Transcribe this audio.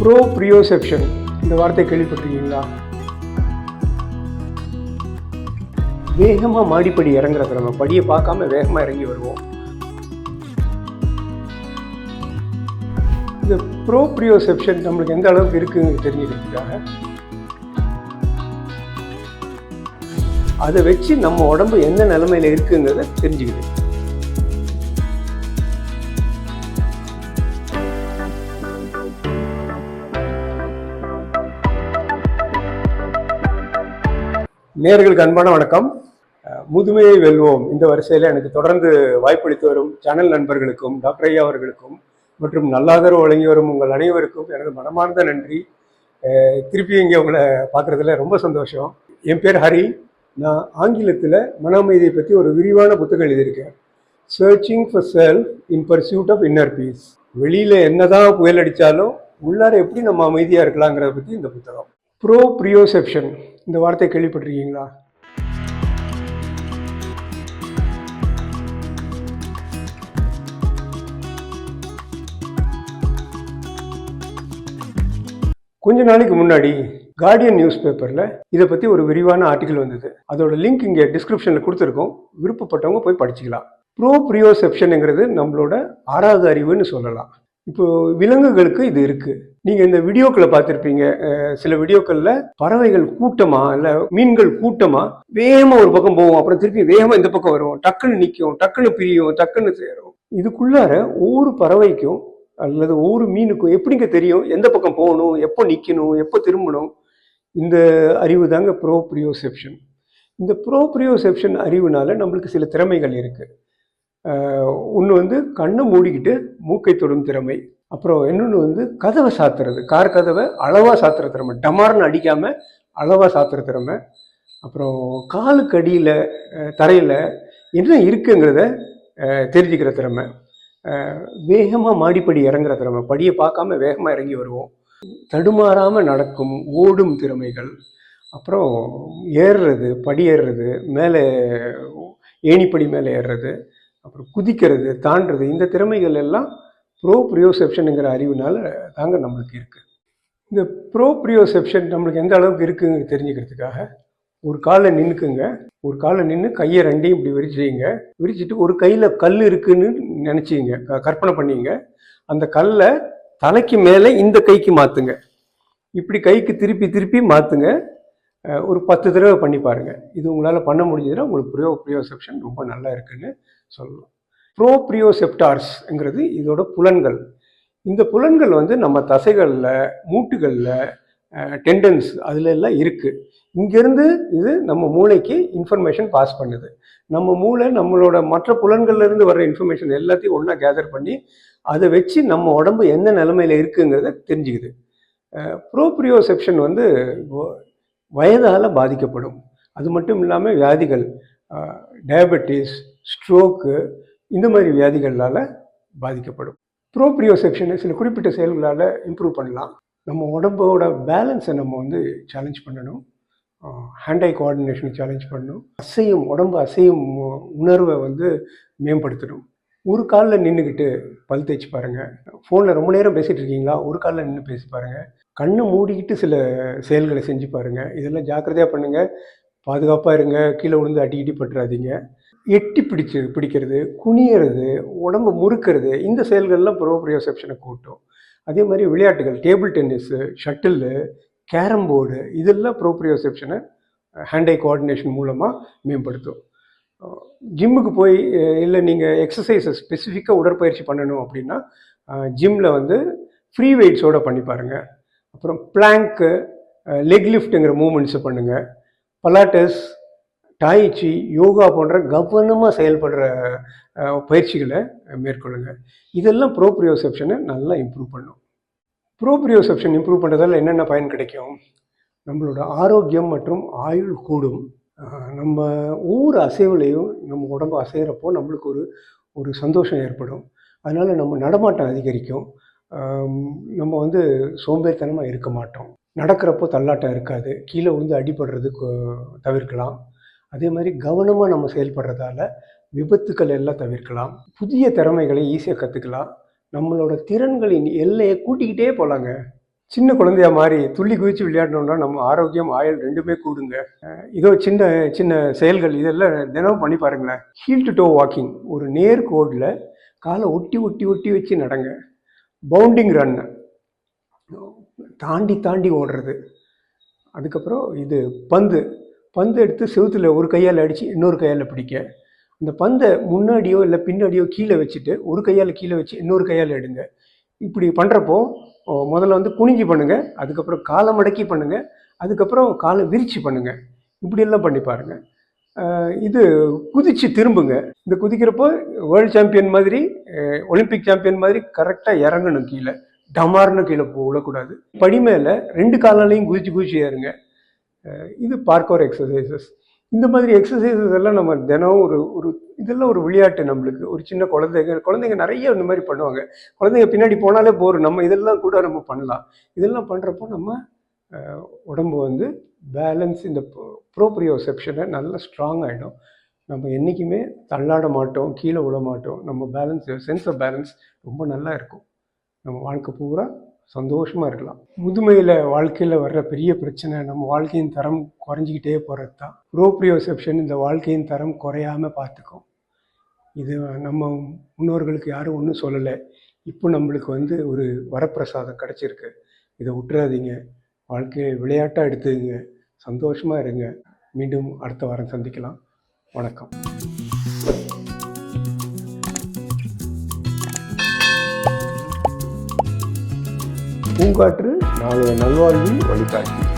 Bro ப்ரியோசெப்ஷன் இந்த வார்த்தை கேள்விப்பட்டிருக்கீங்களா? வேகமாக மாடிப்படி இறங்குறது நம்ம படியை பார்க்காம வேகமாக இறங்கி வருவோம். இந்த ப்ரோ ப்ரியோசெப்ஷன் நம்மளுக்கு எந்த அளவுக்கு இருக்குன்னு தெரிஞ்சுக்கிறதுக்காக அதை வச்சு நம்ம உடம்பு எந்த நிலைமையில இருக்குங்கிறத தெரிஞ்சுக்கிது நேர்களுக்கு அன்பான வணக்கம். முதுமையை வெல்வோம். இந்த வரிசையில் எனக்கு தொடர்ந்து வாய்ப்பளித்து வரும் சேனல் நண்பர்களுக்கும் டாக்டர் ஐயா அவர்களுக்கும் மற்றும் நல்லாதரவு வழங்கி வரும் உங்கள் அனைவருக்கும் எனது மனமார்ந்த நன்றி. திருப்பி இங்கே உங்களை பார்க்குறதுல ரொம்ப சந்தோஷம். என் பேர் ஹரி. நான் ஆங்கிலத்தில் மன அமைதியை பற்றி ஒரு விரிவான புத்தகம் எழுதியிருக்கேன். Searching for self in pursuit of inner peace வெளியில் என்னதான் புயல் அடித்தாலும் உள்ளார எப்படி நம்ம அமைதியாக இருக்கலாங்கிறத பற்றி இந்த புத்தகம். ப்ரோ ப்ரியோசெப்ஷன் இந்த வார்த்தையை கேள்விப்பட்டிருக்கீங்களா? கொஞ்ச நாளைக்கு முன்னாடி கார்டியன் நியூஸ் பேப்பரில் இதை பற்றி ஒரு விரிவான ஆர்டிக்கல் வந்தது. அதோட லிங்க் இங்கே டிஸ்கிரிப்ஷனில் கொடுத்துருக்கோம். விருப்பப்பட்டவங்க போய் படிச்சுக்கலாம். ப்ரோ ப்ரியோசெப்ஷனுங்கிறது நம்மளோட ஆறாவது அறிவுன்னு சொல்லலாம். இப்போ விலங்குகளுக்கு இது இருக்கு. நீங்க இந்த வீடியோக்களை பார்த்துருப்பீங்க. சில வீடியோக்கள்ல பறவைகள் கூட்டமா இல்ல மீன்கள் கூட்டமா வேகமா ஒரு பக்கம் போவோம் அப்புறம் திருப்பி வேகமா இந்த பக்கம் வரும் டக்குன்னு நிற்கும் டக்குன்னு பிரியும் டக்குன்னு சேரும். இதுக்குள்ளார ஒவ்வொரு பறவைக்கும் அல்லது ஒவ்வொரு மீனுக்கும் எப்படிங்க தெரியும்? எந்த பக்கம் போகணும் எப்போ நிற்கணும் எப்போ திரும்பணும்? இந்த அறிவு தாங்க ப்ரோப்ரியோசெப்ஷன் இந்த ப்ரோப்ரியோசெப்ஷன் அறிவுனால நம்மளுக்கு சில திறமைகள் இருக்குது ஒன்று வந்து கண்ணை மூடிக்கிட்டு மூக்கை தொடும் திறமை. அப்புறம் இன்னொன்று வந்து கதவை சாத்துறது. கார் கதவை அளவாக சாத்துற திறமை. டமார்னு அடிக்காமல் அளவாக சாத்துற திறமை. அப்புறம் காலுக்கு அடியில் தரையில் என்ன இருக்குங்கிறத தெரிஞ்சுக்கிற திறமை. வேகமாக மாடிப்படி இறங்குற திறமை. படியை பார்க்காம வேகமாக இறங்கி வருவோம். தடுமாறாமல் நடக்கும் ஓடும் திறமைகள். அப்புறம் ஏறுறது படி ஏறுறது மேலே ஏணிப்படி மேலே ஏறுறது. அப்புறம் குதிக்கிறது தாண்டுறது இந்த திறமைகள் எல்லாம் ப்ரோ ப்ரியோசெப்ஷனுங்கிற அறிவுனால தாங்க நம்மளுக்கு இருக்குது இந்த ப்ரோ ப்ரியோசெப்ஷன் நம்மளுக்கு எந்த அளவுக்கு இருக்குங்க தெரிஞ்சுக்கிறதுக்காக ஒரு காலில் நின்றுக்குங்க ஒரு காலில் நின்று கையை ரெண்டையும் இப்படி விரிச்சிங்க. விரிச்சிட்டு ஒரு கையில் கல் இருக்குன்னு நினச்சிங்க. கற்பனை பண்ணிங்க. அந்த கல்லை தலைக்கு மேலே இந்த கைக்கு மாற்றுங்க இப்படி கைக்கு திருப்பி திருப்பி மாற்றுங்க ஒரு பத்து தடவை பண்ணி பாருங்க. இது உங்களால் பண்ண முடிஞ்சதுன்னா உங்களுக்கு ப்ரியோ ப்ரியோசெப்ஷன் ரொம்ப நல்லா இருக்குன்னு சொல்லலாம். ப்ரோப்ரியோசெப்டார்ஸ்ங்கிறது இதோட புலன்கள். இந்த புலன்கள் வந்து நம்ம தசைகளில் மூட்டுகளில் டெண்டன்ஸ் அதில் எல்லாம் இருக்குது இங்கேருந்து இது நம்ம மூளைக்கு இன்ஃபர்மேஷன் பாஸ் பண்ணுது. நம்ம மூளை நம்மளோட மற்ற புலன்கள்லேருந்து வர்ற இன்ஃபர்மேஷன் எல்லாத்தையும் ஒன்றா கேதர் பண்ணி அதை வச்சு நம்ம உடம்பு எந்த நிலமையில இருக்குங்கிறத தெரிஞ்சுக்குது. ப்ரோப்ரியோசெப்ஷன் வந்து வயதால் பாதிக்கப்படும். அது மட்டும் இல்லாமல் வியாதிகள் டயபெட்டிஸ் ஸ்ட்ரோக்கு இந்த மாதிரி வியாதிகளால் பாதிக்கப்படும். ப்ரோப்ரியோசெப்ஷனை சில குறிப்பிட்ட செயல்களால் இம்ப்ரூவ் பண்ணலாம். நம்ம உடம்போட பேலன்ஸை நம்ம வந்து சேலஞ்ச் பண்ணணும். ஹேண்ட் ஐ கோஆர்டினேஷனை சேலஞ்ச் பண்ணணும். அசையும் உடம்பு அசையும் உணர்வை வந்து மேம்படுத்தணும். ஒரு காலில் நின்றுக்கிட்டு பல் தேய்ச்சி பாருங்கள் ஃபோனில் ரொம்ப நேரம் பேசிகிட்டு இருக்கீங்களா? ஒரு காலில் நின்று பேசி பாருங்கள் கண்ணை மூடிக்கிட்டு சில செயல்களை செஞ்சு பாருங்கள் இதெல்லாம் ஜாக்கிரதையாக பண்ணுங்கள் பாதுகாப்பாக இருங்க. கீழே விழுந்து அடிக்கடி பட்டுறாதீங்க எட்டி பிடிச்சு பிடிக்கிறது குனியறது உடம்பு முறுக்கிறது இந்த செயல்கள்லாம் ப்ரோப்ரியோசெப்ஷனை கூட்டும். அதே மாதிரி விளையாட்டுகள் table tennis shuttle carrom board இதெல்லாம் ப்ரோப்ரியோசெப்ஷனை ஹேண்ட் ஐ கோஆர்டினேஷன் மூலமாக மேம்படுத்தும். ஜிம்முக்கு போய் இல்லை நீங்கள் எக்ஸசைஸை ஸ்பெசிஃபிக்காக உடற்பயிற்சி பண்ணணும் அப்படின்னா ஜிம்மில் வந்து ஃப்ரீ வெயிட்ஸோடு பண்ணி பாருங்கள் அப்புறம் பிளாங்க்கு லெக் லிஃப்ட்டுங்கிற மூமெண்ட்ஸை பண்ணுங்கள் பலாட்டஸ் டாய்ச்சி யோகா போன்ற கவனமாக செயல்படுற பயிற்சிகளை மேற்கொள்ளுங்க. இதெல்லாம் ப்ரோப்ரியோசெப்ஷனை நல்லா இம்ப்ரூவ் பண்ணும். ப்ரோப்ரியோசெப்ஷன் இம்ப்ரூவ் பண்ணுறதால என்னென்ன பயன் கிடைக்கும்? நம்மளோட ஆரோக்கியம் மற்றும் ஆயுள் கூடும். நம்ம ஒவ்வொரு அசைவுலையும் நம்ம உடம்பு அசைகிறப்போ நம்மளுக்கு ஒரு ஒரு சந்தோஷம் ஏற்படும். அதனால் நம்ம நடமாட்டம் அதிகரிக்கும். நம்ம வந்து சோம்பேறித்தனமாக இருக்க மாட்டோம். நடக்கிறப்போ தள்ளாட்டம் இருக்காது. கீழே வந்து அடிபடுறது தவிர்க்கலாம். அதே மாதிரி கவனமாக நம்ம செயல்படுறதால விபத்துக்கள் எல்லாம் தவிர்க்கலாம். புதிய திறமைகளை ஈஸியாக கற்றுக்கலாம் நம்மளோட திறன்களின் எல்லையை கூட்டிக்கிட்டே போகலாங்க சின்ன குழந்தையா மாதிரி துள்ளி குதிச்சு விளையாடணும்னா நம்ம ஆரோக்கியம் ஆயுள் ரெண்டுமே கூடுங்க. இதோ சின்ன சின்ன செயல்கள் இதெல்லாம் தினமும் பண்ணி பாருங்களேன். ஹீல் டு டோ வாக்கிங் ஒரு நேர் கோடில் காலை ஒட்டி ஒட்டி ஒட்டி வச்சு நடங்க. பவுண்டிங் ரன் தாண்டி தாண்டி ஓடுறது. அதுக்கப்புறம் இது பந்து. பந்து எடுத்து செவுத்துல ஒரு கையால் அடித்து இன்னொரு கையால் பிடிக்க. அந்த பந்தை முன்னாடியோ இல்லை பின்னாடியோ கீழே வச்சுட்டு ஒரு கையால் கீழே வச்சு இன்னொரு கையால் எடுங்க. இப்படி பண்ணுறப்போ முதல்ல வந்து குனிஞ்சு பண்ணுங்கள் அதுக்கப்புறம் காலை மடக்கி பண்ணுங்கள் அதுக்கப்புறம் காலை விரிச்சு பண்ணுங்கள் இப்படியெல்லாம் பண்ணி பாருங்க. இது குதிச்சு திரும்புங்க. இந்த குதிக்கிறப்போ வேர்ல்டு சாம்பியன் மாதிரி ஒலிம்பிக் சாம்பியன் மாதிரி கரெக்டாக இறங்கணும் கீழே. டமார்னு கீழே போ விடக்கூடாது படி மேலே ரெண்டு காலாலையும் குதிச்சு குதிச்சு ஏறுங்க. இது பார்க்கோர் எக்ஸசைசஸ் இந்த மாதிரி எக்ஸசைசஸ் எல்லாம் நம்ம தினம் ஒரு ஒரு இதெல்லாம் ஒரு விளையாட்டு நம்மளுக்கு. ஒரு சின்ன குழந்தைங்க குழந்தைங்க நிறைய இந்த மாதிரி பண்ணுவாங்க. குழந்தைங்க பின்னாடி போனாலே போர் நம்ம இதெல்லாம் கூட நம்ம பண்ணலாம். இதெல்லாம் பண்ணுறப்போ நம்ம உடம்பு வந்து பேலன்ஸ் இந்த ப்ரோப்ரியோசெப்ஷனை நல்லா ஸ்ட்ராங் ஆகிடும் நம்ம என்றைக்குமே தள்ளாட மாட்டோம் கீழே விழ மாட்டோம். நம்ம பேலன்ஸ் சென்ஸ் ஆஃப் பேலன்ஸ் ரொம்ப நல்லா இருக்கும். நம்ம வாழ்க்கை பூரா சந்தோஷமாக இருக்கலாம். முதுமையில் வாழ்க்கையில் வர்ற பெரிய பிரச்சனை நம்ம வாழ்க்கையின் தரம் குறைஞ்சிக்கிட்டே போகிறது தான் ப்ரோப்ரியோசெப்ஷன் இந்த வாழ்க்கையின் தரம் குறையாமல் பார்த்துக்கும் இது நம்ம முன்னோர்களுக்கு யாரும் ஒன்றும் சொல்லலை. இப்போ நம்மளுக்கு வந்து ஒரு வரப்பிரசாதம் கிடச்சிருக்கு. இதை விட்டுறாதீங்க வாழ்க்கையை விளையாட்டாக எடுத்துங்க சந்தோஷமாக இருங்க. மீண்டும் அடுத்த வாரம் சந்திக்கலாம். வணக்கம். பூங்காற்று நாளைய நல்வாழ்வில் வழிகாட்டி.